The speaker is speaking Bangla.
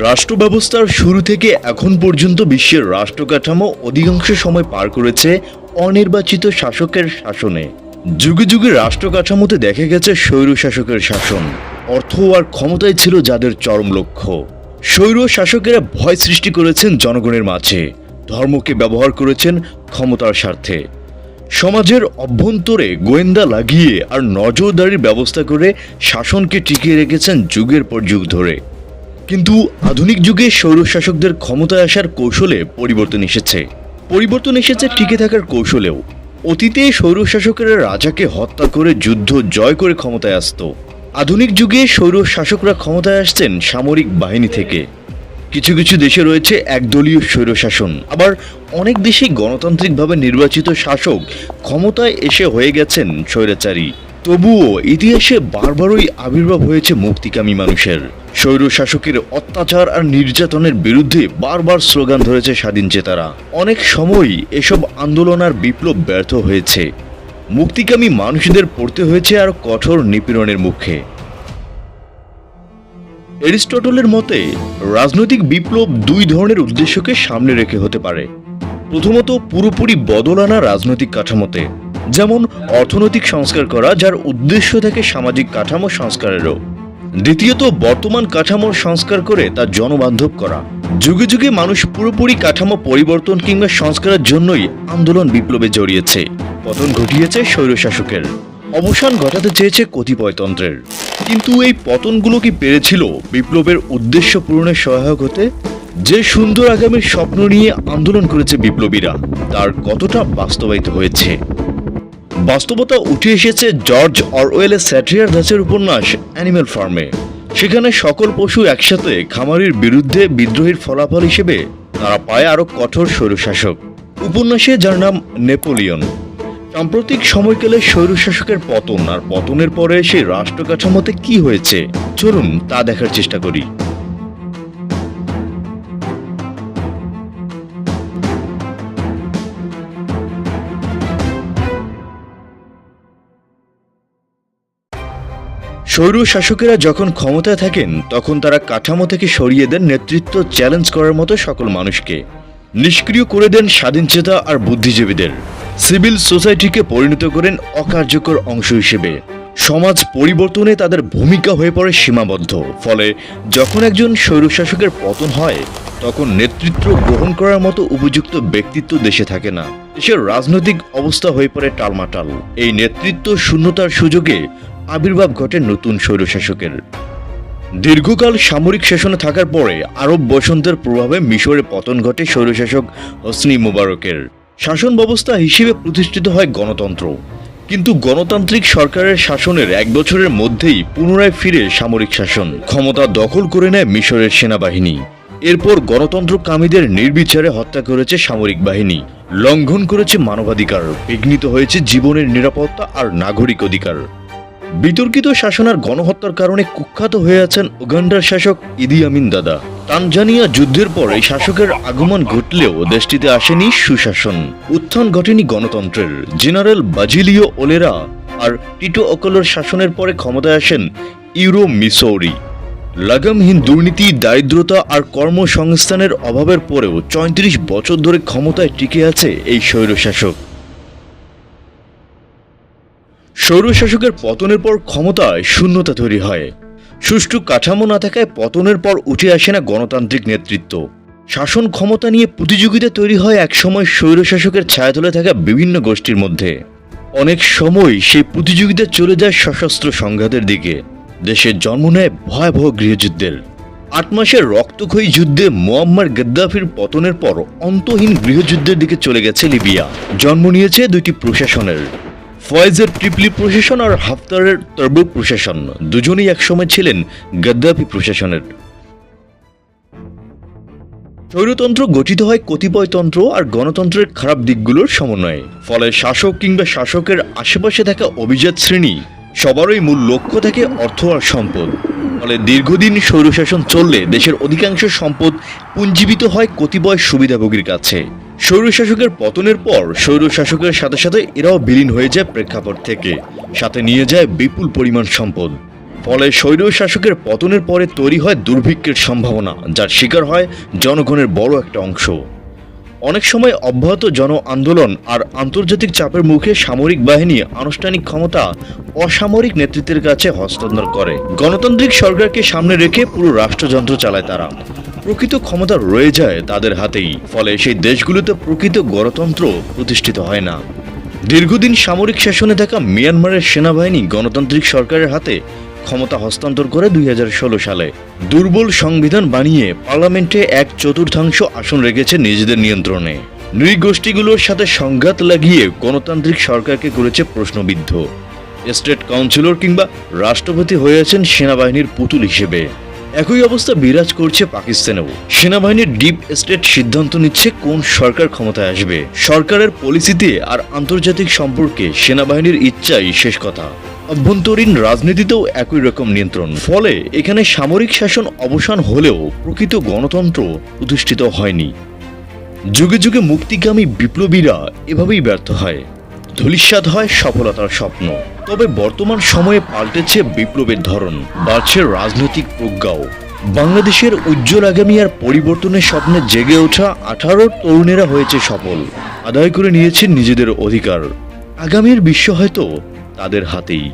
রাষ্ট্র ব্যবস্থার শুরু থেকে এখন পর্যন্ত বিশ্বের রাষ্ট্র কাঠামো অধিকাংশ সময় পার করেছে অনির্বাচিত শাসকের শাসনে। যুগে যুগে রাষ্ট্র কাঠামোতে দেখা গেছে স্বৈর শাসকের শাসন। অর্থ আর ক্ষমতায় ছিল যাদের চরম লক্ষ্য। স্বৈর শাসকেরা ভয় সৃষ্টি করেছেন জনগণের মাঝে, ধর্মকে ব্যবহার করেছেন ক্ষমতার স্বার্থে। সমাজের অভ্যন্তরে গোয়েন্দা লাগিয়ে আর নজরদারির ব্যবস্থা করে শাসনকে টিকিয়ে রেখেছেন যুগের পর যুগ ধরে। কিন্তু আধুনিক যুগে স্বৈরশাসকদের ক্ষমতায় আসার কৌশলে পরিবর্তন এসেছে। পরিবর্তন এসেছে টিকে থাকার কৌশলেও। অতীতে স্বৈরশাসকেরা রাজাকে হত্যা করে যুদ্ধ জয় করে ক্ষমতায় আসত। আধুনিক যুগে স্বৈর শাসকরা ক্ষমতায় আসছেন সামরিক বাহিনী থেকে। কিছু কিছু দেশে রয়েছে একদলীয় স্বৈরশাসন। আবার অনেক দেশেই গণতান্ত্রিকভাবে নির্বাচিত শাসক ক্ষমতায় এসে হয়ে গেছেন স্বৈরাচারী। তবুও ইতিহাসে বারবারই আবির্ভাব হয়েছে মুক্তিকামী মানুষের। স্বৈর শাসকের অত্যাচার আর নির্যাতনের বিরুদ্ধে বারবার স্লোগান ধরেছে স্বাধীন চেতারা অনেক সময়ই এসব আন্দোলন আর বিপ্লব ব্যর্থ হয়েছে। মুক্তিকামী মানুষদের পড়তে হয়েছে আর কঠোর নিপীড়নের মুখে। এরিস্টটলের মতে, রাজনৈতিক বিপ্লব দুই ধরনের উদ্দেশ্যকে সামনে রেখে হতে পারে। প্রথমত পুরোপুরি বদল আনা রাজনৈতিক কাঠামোতে। যেমন অর্থনৈতিক সংস্কার করা, যার উদ্দেশ্য থাকে সামাজিক কাঠামো সংস্কারেরও। দ্বিতীয়ত, বর্তমান কাঠামোর সংস্কার করে তা জনবান্ধব করা। যুগে যুগে মানুষ পুরোপুরি কাঠামো পরিবর্তন কিংবা সংস্কারের জন্যই আন্দোলন বিপ্লবে জড়িয়েছে। পতন ঘটিয়েছে স্বৈরশাসকের। অবসান ঘটাতে চেয়েছে কতিপয়তন্ত্রের। কিন্তু এই পতনগুলো কি পেরেছিল বিপ্লবের উদ্দেশ্য পূরণে সহায়ক হতে? যে সুন্দর আগামীর স্বপ্ন নিয়ে আন্দোলন করেছে বিপ্লবীরা, তার কতটা বাস্তবায়িত হয়েছে? বাস্তবতা উঠে এসেছে জর্জ অরওয়েলের স্যাট্রিয়ার দাসের উপন্যাস অ্যানিম্যাল ফার্মে সেখানে সকল পশু একসাথে খামারির বিরুদ্ধে বিদ্রোহের ফলাফল হিসেবে তারা পায় আরও কঠোর স্বৈরশাসক। উপন্যাসে যার নাম নেপোলিয়ন। সাম্প্রতিক সময়কালে স্বৈরশাসকের পতন আর পতনের পরে সেই রাষ্ট্র কাঠামোতে কি হয়েছে, চলুন তা দেখার চেষ্টা করি। স্বৈর শাসকেরা যখন ক্ষমতায় থাকেন, তখন তারা কাঠামো থেকে সরিয়ে দেন নেতৃত্ব চ্যালেঞ্জ করার মতো সকল মানুষকে। নিষ্ক্রিয় করে দেন স্বাধীনচেতা আর বুদ্ধিজীবীদের। সিভিল সোসাইটিকে পরিণত করেন অকার্যকর অংশ হিসেবে। সমাজ পরিবর্তনে তাদের ভূমিকা হয়ে পড়ে সীমাবদ্ধ। ফলে যখন একজন স্বৈরশাসকের পতন হয়, তখন নেতৃত্ব গ্রহণ করার মতো উপযুক্ত ব্যক্তিত্ব দেশে থাকে না। দেশের রাজনৈতিক অবস্থা হয়ে পড়ে টালমাটাল। এই নেতৃত্ব শূন্যতার সুযোগে আবির্ভাব ঘটে নতুন স্বৈরশাসকের। দীর্ঘকাল সামরিক শাসনে থাকার পরে আরব বসন্তের প্রভাবে মিশরে পতন ঘটে স্বৈরশাসক হসনি মুবারকের। শাসন ব্যবস্থা হিসেবে প্রতিষ্ঠিত হয় গণতন্ত্র। কিন্তু গণতান্ত্রিক সরকারের শাসনের এক বছরের মধ্যেই পুনরায় ফিরে সামরিক শাসন। ক্ষমতা দখল করে নেয় মিশরের সেনাবাহিনী। এরপর গণতন্ত্রকামীদের নির্বিচারে হত্যা করেছে সামরিক বাহিনী। লঙ্ঘন করেছে মানবাধিকার। বিঘ্নিত হয়েছে জীবনের নিরাপত্তা আর নাগরিক অধিকার। বিতর্কিত শাসন আর গণহত্যার কারণে কুখ্যাত হয়ে আছেন উগান্ডার শাসক ইদি আমিন দাদা। তানজানিয়া যুদ্ধের পর শাসকের আগমন ঘটলেও দেশটিতে আসেনি সুশাসন। উত্থান ঘটেনি গণতন্ত্রের। জেনারেল বাজিলিও ওলেরা আর টিটো অকলোর শাসনের পরে ক্ষমতায় আসেন ইউরো মিসৌরি। লাগামহীন দুর্নীতি, দারিদ্রতা আর কর্মসংস্থানের অভাবের পরেও চৌত্রিশ বছর ধরে ক্ষমতায় টিকে আছে এই স্বৈরশাসক। স্বৈরশাসকের পতনের পর ক্ষমতায় শূন্যতা তৈরি হয়। সুষ্ঠু কাঠামো না থাকায় পতনের পর উঠে আসে না গণতান্ত্রিক নেতৃত্ব। শাসন ক্ষমতা নিয়ে প্রতিযোগিতা তৈরি হয় একসময় স্বৈরশাসকের ছায়াতলে থাকা বিভিন্ন গোষ্ঠীর মধ্যে। অনেক সময় সেই প্রতিযোগিতা চলে যায় সশস্ত্র সংঘাতের দিকে। দেশের জন্ম নেয় ভয়াবহ গৃহযুদ্ধের। আট মাসের রক্তক্ষয়ী যুদ্ধে মোয়াম্মার গদ্দাফির পতনের পর অন্তহীন গৃহযুদ্ধের দিকে চলে গেছে লিবিয়া। জন্ম নিয়েছে দুইটি প্রশাসনের। ফয়েজের ট্রিপলি প্রশাসন আর হাফতারের তরবুক প্রশাসন। দুজনেই একসময় ছিলেন গদ্দাফি প্রশাসনের। স্বৈরতন্ত্র গঠিত হয় কতিপয়তন্ত্র আর গণতন্ত্রের খারাপ দিকগুলোর সমন্বয়ে। ফলে শাসক কিংবা শাসকের আশেপাশে থাকা অভিজাত শ্রেণি সবারই মূল লক্ষ্য থাকে অর্থ আর সম্পদ। ফলে দীর্ঘদিন স্বৈরশাসন চললে দেশের অধিকাংশ সম্পদ পুঞ্জীবিত হয় কতিপয় সুবিধাভোগীর কাছে। স্বৈরশাসকের পতনের পর স্বৈরশাসকের সাথে সাথে এরাও বিলীন হয়ে যায় প্রেক্ষাপট থেকে। সাথে নিয়ে যায় বিপুল পরিমাণ সম্পদ। ফলে স্বৈর শাসকের পতনের পরে তৈরি হয় দুর্ভিক্ষের সম্ভাবনা, যার শিকার হয় জনগণের বড় একটা অংশ। অনেক সময় অব্যাহত জন আন্দোলন আর আন্তর্জাতিক চাপের মুখে সামরিক বাহিনী আনুষ্ঠানিক ক্ষমতা, অসামরিক নেতৃত্বের কাছে হস্তান্তর করে। গণতান্ত্রিক সরকারকে সামনে রেখে পুরো রাষ্ট্রযন্ত্র চালায় তারা। প্রকৃত ক্ষমতা রয়ে যায় তাদের হাতেই, ফলে সেই দেশগুলোতে প্রকৃত গণতন্ত্র প্রতিষ্ঠিত হয় না। দীর্ঘদিন সামরিক শাসনে থাকা মিয়ানমারের সেনাবাহিনী গণতান্ত্রিক সরকারের হাতে ক্ষমতা হস্তান্তর করে দুই হাজার ষোলো সালে। দুর্বল সংবিধান বানিয়ে পার্লামেন্টে এক চতুর্থাংশ আসন রেখেছে নিজেদের নিয়ন্ত্রণে। নৃগোষ্ঠীগুলোর সাথে সংঘাত লাগিয়ে গণতান্ত্রিক সরকারকে করেছে প্রশ্নবিদ্ধ। স্টেট কাউন্সিলর কিংবা রাষ্ট্রপতি হয়েছেন সেনাবাহিনীর পুতুল হিসেবে। একই অবস্থা বিরাজ করছে পাকিস্তানেও। সেনাবাহিনীর ডিপ স্টেট সিদ্ধান্ত নিচ্ছে কোন সরকার ক্ষমতায় আসবে। সরকারের পলিসিতে আর আন্তর্জাতিক সম্পর্কে সেনাবাহিনীর ইচ্ছাই শেষ কথা। অভ্যন্তরীণ রাজনীতিতেও একই রকম নিয়ন্ত্রণ। ফলে এখানে সামরিক শাসন অবসান হলেও প্রকৃত গণতন্ত্র প্রতিষ্ঠিত হয়নি। যুগে যুগে মুক্তিগামী বিপ্লবীরা এভাবেই ব্যর্থ হয়। ধূলিস্বাদ হয় সফলতার স্বপ্ন। তবে বর্তমান সময়ে পাল্টেছে বিপ্লবের ধরন, বাড়ছে রাজনৈতিক প্রজ্ঞাও। বাংলাদেশের উজ্জ্বল আগামী আর পরিবর্তনের স্বপ্নে জেগে ওঠা আঠারো তরুণেরা হয়েছে সফল, আদায় করে নিয়েছে নিজেদের অধিকার। আগামীর বিশ্ব হয়তো তাদের হাতেই।